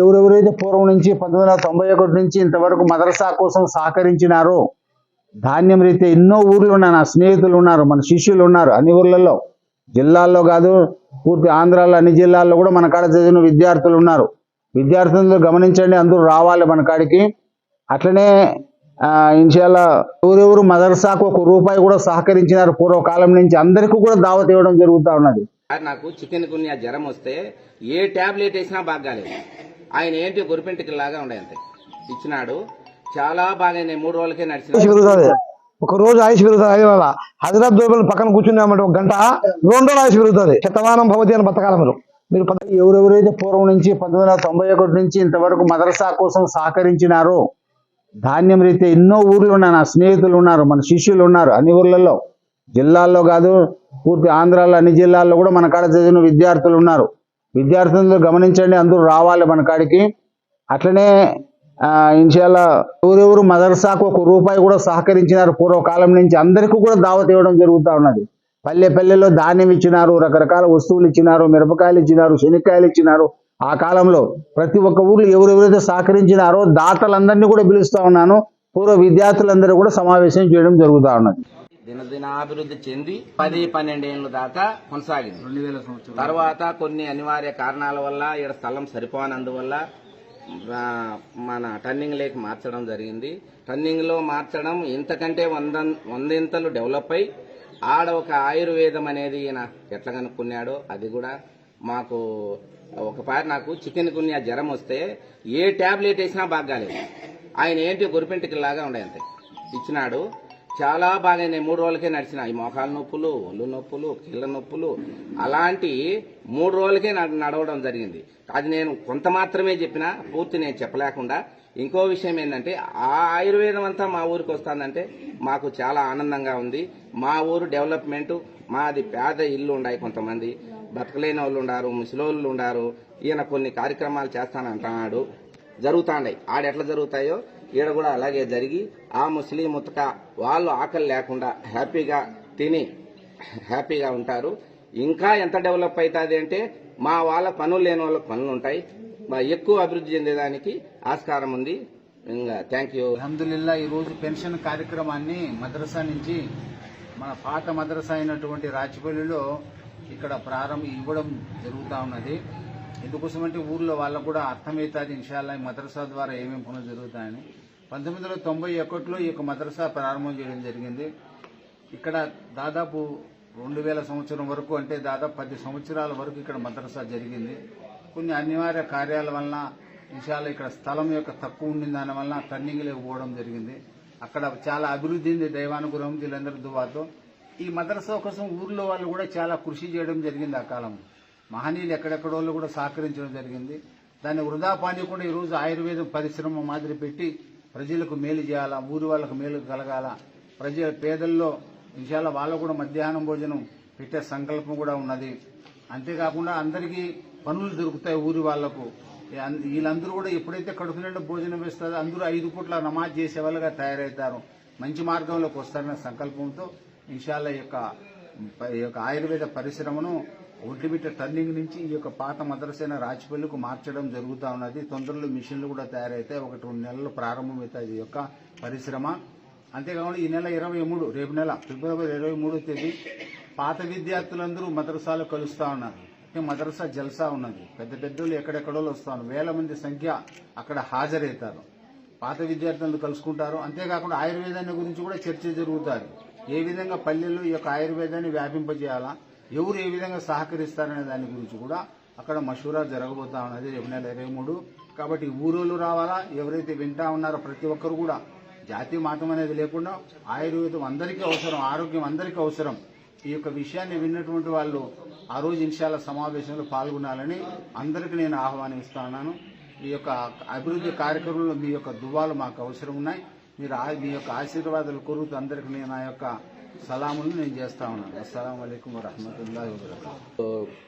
ఎవరెవరైతే పూర్వం నుంచి పంతొమ్మిది వందల తొంభై ఒకటి నుంచి ఇంతవరకు మదరసా కోసం సహకరించినారో ధాన్యం రీత్యా ఎన్నో ఊర్లు ఉన్నాయి నా స్నేహితులు ఉన్నారు మన శిష్యులు ఉన్నారు అన్ని ఊర్లలో. జిల్లాల్లో కాదు పూర్తి ఆంధ్రాలో అన్ని జిల్లాల్లో కూడా మన కాడ చదివిన విద్యార్థులు ఉన్నారు. విద్యార్థులు గమనించండి అందరూ రావాలి మన కాడికి. అట్లనే ఇన్షాల్లా ఎవరెవరు మదర్సాకు ఒక రూపాయి కూడా సహకరించినారు పూర్వకాలం నుంచి అందరికీ కూడా దావత్ ఇవ్వడం జరుగుతూ ఉన్నది. నాకు చికెన్ గున్యా జ్వరం వస్తే ఏ టాబ్లెట్ వేసినా బాగాలేదు. ఆయన ఏంటి గురిపెంటికి లాగా ఉండే అంతే. ఇచ్చినాడు. చాలా బాగా మూడు రోజులకే ఆయుష్ నడిచిన ఒక రోజు ఆయుష్ పెరుగుతుంది హజరత్ దోబల్ పక్కన కూర్చున్నామంటే ఒక గంట. రెండు రోజులు ఆయుష్ పెరుగుతుంది. శతమానం భవతి అని బతకాలి మీరు ఎవరెవరైతే పూర్వం నుంచి పంతొమ్మిది వందల తొంభై ఒకటి నుంచి ఇంతవరకు మదరసా కోసం సహకరించినారో ధాన్యం రీత్యా ఎన్నో ఊర్లు ఉన్నాయి నా స్నేహితులు ఉన్నారు మన శిష్యులు ఉన్నారు అన్ని ఊర్లలో. జిల్లాల్లో కాదు పూర్తి ఆంధ్రాలో అన్ని జిల్లాల్లో కూడా మన కాడ చదివిన విద్యార్థులు ఉన్నారు. విద్యార్థులు గమనించండి అందరూ రావాలి మన కాడికి. అట్లనే ఇన్షాల్లా ఎవరెవరు మదర్సాకు ఒక రూపాయి కూడా సహకరించినారు పూర్వకాలం నుంచి అందరికీ కూడా దావత్ ఇవ్వడం జరుగుతూ ఉన్నది. పల్లె పల్లెల్లో ధాన్యం ఇచ్చినారు రకరకాల వస్తువులు ఇచ్చినారు మిరపకాయలు ఇచ్చినారు శనక్కాయలు ఇచ్చినారు. ఆ కాలంలో ప్రతి ఒక్క ఊర్లో ఎవరెవరైతే సహకరించినారో దాతలందరినీ కూడా పిలుస్తా ఉన్నాను. పూర్వ విద్యార్థులందరూ కూడా సమావేశం చేయడం జరుగుతూ ఉన్నది. దినదినాభివృద్ధి చెంది పది పన్నెండేళ్ళ దాకా కొనసాగింది. తర్వాత కొన్ని అనివార్య కారణాల వల్ల ఇక్కడ స్థలం సరిపోనందువల్ల మన టర్నింగ్ లేక్ మార్చడం జరిగింది. టర్నింగ్లో మార్చడం ఇంతకంటే వంద వందింతలు డెవలప్ అయి ఆడ ఒక ఆయుర్వేదం అనేది ఈయన ఎట్లా కనుక్కున్నాడో అది కూడా మాకు ఒకసారి నాకు చికెన్ గున్యా జ్వరం వస్తే ఏ టాబ్లెట్ వేసినా బాగాలేదు ఆయన ఏంటి గురిపెంటికి లాగా ఉండే అంతే. ఇచ్చినాడు. చాలా బాగైనాయి మూడు రోజులకే నడిచినాయి ఈ మోకాలు నొప్పులు ఒళ్ళు నొప్పులు కీళ్ళ నొప్పులు అలాంటి మూడు రోజులకే నడ- నడవడం జరిగింది. అది నేను కొంత మాత్రమే చెప్పిన పూర్తి నేను చెప్పలేకుండా. ఇంకో విషయం ఏంటంటే ఆ ఆయుర్వేదం అంతా మా ఊరికి వస్తుందంటే మాకు చాలా ఆనందంగా ఉంది. మా ఊరు డెవలప్మెంట్ మాది పేద ఇల్లు ఉన్నాయి కొంతమంది. బతకలేని వాళ్ళు ఉండారు ముసలోళ్ళు ఉండారు. ఈయన కొన్ని కార్యక్రమాలు చేస్తానంటున్నాడు. జరుగుతాండాయి. ఆడెట్లా జరుగుతాయో ఈడ కూడా అలాగే జరిగి ఆ ముస్లిం ముతక వాళ్ళు ఆకలి లేకుండా హ్యాపీగా తిని హ్యాపీగా ఉంటారు. ఇంకా ఎంత డెవలప్ అవుతుంది అంటే మా వాళ్ళ పనులు లేని వాళ్ళకి పనులు ఉంటాయి. ఎక్కువ అభివృద్ధి చెందేదానికి ఆస్కారం ఉంది. ఇంకా థ్యాంక్ యూ. అహ్మదుల్లా ఈరోజు పెన్షన్ కార్యక్రమాన్ని మద్రసా నుంచి మన పాత మద్రసా అయినటువంటి రాచిపల్లిలో ఇక్కడ ప్రారంభం ఇవ్వడం జరుగుతూ ఉన్నది. ఎందుకోసమంటే ఊర్లో వాళ్ళకు కూడా అర్థమవుతుంది ఇన్షాల్లా ఈ ద్వారా ఏమేమి పనులు జరుగుతాయని. పంతొమ్మిది వందల తొంభై ఒకటిలో ఈ యొక్క మద్రసా ప్రారంభం చేయడం జరిగింది. ఇక్కడ దాదాపు రెండు వేల సంవత్సరం వరకు అంటే దాదాపు పది సంవత్సరాల వరకు ఇక్కడ మద్రసా జరిగింది. కొన్ని అనివార్య కార్యాల వలన ఇన్షాల్లో ఇక్కడ స్థలం యొక్క తక్కువ ఉండిన దాని వలన టర్నింగ్ లేకపోవడం జరిగింది. అక్కడ చాలా అభివృద్ధి ఉంది దైవానుగ్రహం వీళ్ళందరి దువాతో. ఈ మద్రసా కోసం ఊర్లో వాళ్ళు కూడా చాలా కృషి చేయడం జరిగింది ఆ కాలంలో. మహనీయులు ఎక్కడెక్కడోళ్ళు కూడా సహకరించడం జరిగింది. దాన్ని వృధా పానీయకుండా ఈరోజు ఆయుర్వేదం పరిశ్రమ మాదిరి పెట్టి ప్రజలకు మేలు చేయాలా ఊరి వాళ్ళకు మేలు కలగాల? ప్రజ పేదల్లో విషయాల వాళ్ళకు కూడా మధ్యాహ్నం భోజనం పెట్టే సంకల్పం కూడా ఉన్నది. అంతేకాకుండా అందరికీ పనులు దొరుకుతాయి ఊరి వాళ్ళకు వీళ్ళందరూ కూడా ఎప్పుడైతే కడుపు నిండా భోజనం వేస్తారో అందరూ ఐదు పూట్ల నమాజ్ చేసే వాళ్ళుగా తయారవుతారు మంచి మార్గంలోకి వస్తారనే సంకల్పంతో ఇన్షాల్లా యొక్క యొక్క ఆయుర్వేద పరిశ్రమను ఒంటిమిట్ట టర్నింగ్ నుంచి ఈ యొక్క పాత మద్రసైన రాచిపల్లికు మార్చడం జరుగుతూ ఉన్నది. తొందరలో మిషన్లు కూడా తయారైతాయి. ఒకటి రెండు నెలలు ప్రారంభమవుతాయి ఈ యొక్క పరిశ్రమ. అంతేకాకుండా ఈ నెల ఇరవై మూడు రేపు నెల ఫిబ్రవరి ఇరవై మూడో తేదీ పాత విద్యార్థులందరూ మద్రసాలో కలుస్తూ ఉన్నారు. అంటే మద్రసా జల్సా ఉన్నది. పెద్ద పెద్దోళ్ళు ఎక్కడెక్కడో వస్తారు వేల మంది సంఖ్య అక్కడ హాజరవుతారు పాత విద్యార్థులను కలుసుకుంటారు. అంతేకాకుండా ఆయుర్వేదాన్ని గురించి కూడా చర్చ జరుగుతుంది. ఏ విధంగా పల్లెల్లో ఈ యొక్క ఆయుర్వేదాన్ని వ్యాపింపజేయాలా? ఎవరు ఏ విధంగా సహకరిస్తారనే దాని గురించి కూడా అక్కడ మషూరా జరగబోతా ఉన్నది రేపు నెల ఇరవై మూడు. కాబట్టి ఊరోళ్ళు రావాలా? ఎవరైతే వింటా ఉన్నారో ప్రతి ఒక్కరు కూడా జాతి మాతం అనేది లేకుండా ఆయుర్వేదం అందరికీ అవసరం ఆరోగ్యం అందరికీ అవసరం. ఈ యొక్క విషయాన్ని విన్నటువంటి వాళ్ళు ఆ రోజు ఇన్షాల సమావేశంలో పాల్గొనాలని అందరికీ నేను ఆహ్వానిస్తున్నాను ఈ యొక్క అభివృద్ధి కార్యక్రమంలో మీ యొక్క దువ్వాలు మాకు అవసరం ఉన్నాయి. మీరు ఆ- మీ యొక్క ఆశీర్వాదాలు కోరుతూ అందరికీ నేను ఆ యొక్క సలాములు నేను చేస్తా ఉన్నాను. అస్సలం అయికం వరహమతుల్లా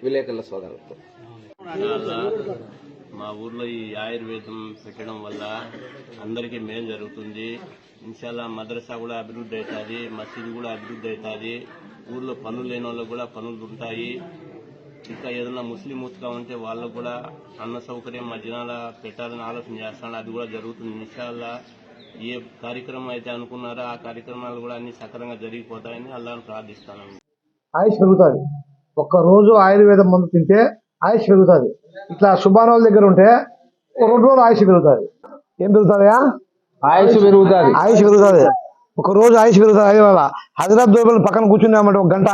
విలేకరుల సోదరులతో మా ఊర్లో ఈ ఆయుర్వేదం పెట్టడం వల్ల అందరికీ మేలు జరుగుతుంది. ఇన్షాల్లా మద్రసా కూడా అభివృద్ధి అవుతుంది మసీదు కూడా అభివృద్ధి అవుతుంది. ఊర్లో పనులు లేని వాళ్ళకు కూడా పనులు ఉంటాయి. ఇంకా ఏదైనా ముస్లిం ముత్కా ఉంటే వాళ్ళకు కూడా అన్న సౌకర్యం మధ్యాహ్నాల పెట్టాలని ఆలోచన చేస్తాను. అది కూడా జరుగుతుంది ఇన్షాల్లా. ఏ కార్యక్రమం అయితే అనుకున్నారో ఆ కార్యక్రమాలు కూడా అన్ని సక్రమంగా జరిగిపోతాయని అల్లాను ప్రార్థిస్తాను. ఆయుష్ పెరుగుతుంది. ఒక్క రోజు ఆయుర్వేదం మందు తింటే ఆయుష్ పెరుగుతుంది. ఇట్లా శుభానోళ్ళ దగ్గర ఉంటే రెండు రోజులు ఆయుష్ పెరుగుతుంది. ఏం పెరుగుతుందా ఆయుష్ పెరుగుతుంది. ఆయుష్ పెరుగుతుంది. ఒక రోజు ఆయుష్ పెరుగుతుంది. హైదరాబాద్ హైదరాబాద్ దోబలు పక్కన కూర్చున్నామంటే ఒక గంట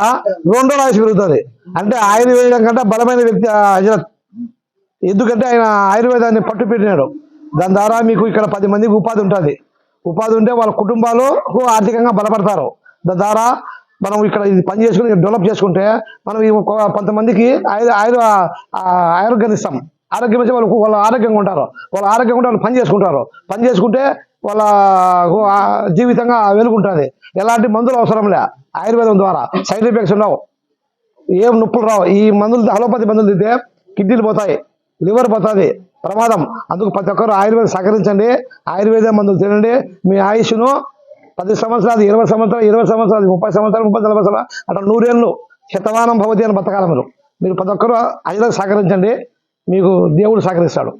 రెండు రోజులు ఆయుష్ పెరుగుతుంది. అంటే ఆయుర్వేదం కంటే బలమైన వ్యక్తి ఆ హజరత్ ఎందుకంటే ఆయన ఆయుర్వేదాన్ని పట్టు పెట్టినాడు దాని ద్వారా మీకు ఇక్కడ పది మందికి ఉపాధి ఉంటుంది. ఉపాధి ఉంటే వాళ్ళ కుటుంబాలు ఆర్థికంగా బలపడతారు. దాని ద్వారా మనం ఇక్కడ ఇది పని చేసుకుని డెవలప్ చేసుకుంటే మనం ఈ కొంతమందికి ఆయుర్ ఆయుర్ ఆరోగ్యం ఇస్తాం. ఆరోగ్యం ఇస్తే వాళ్ళు వాళ్ళు ఆరోగ్యంగా ఉంటారు. వాళ్ళు ఆరోగ్యంగా ఉంటే వాళ్ళు పని చేసుకుంటారు. పని చేసుకుంటే వాళ్ళ జీవితంగా వెలుగుంటుంది. ఎలాంటి మందులు అవసరం లే. ఆయుర్వేదం ద్వారా. సైడ్ ఎఫెక్ట్స్ ఉండవు. ఏం నొప్పులు రావు. ఈ మందులు అలోపతి మందులు తింటే కిడ్నీలు పోతాయి. లివర్ పోతుంది. ప్రమాదం. అందుకు ప్రతి ఒక్కరు ఆయుర్వేదం సహకరించండి. ఆయుర్వేద మందులు తినండి. మీ ఆయుష్ను పది సంవత్సరాలు ఇరవై సంవత్సరాలు ఇరవై సంవత్సరాలు ముప్పై సంవత్సరాలు ముప్పై నలభై సంవత్సరాలు అట్లా నూరేళ్ళు శతమానం భవతి అని బతకాలి మీరు. మీరు ప్రతి ఒక్కరు ఆయుర్వేదం సహకరించండి. మీకు దేవుడు సహకరిస్తాడు.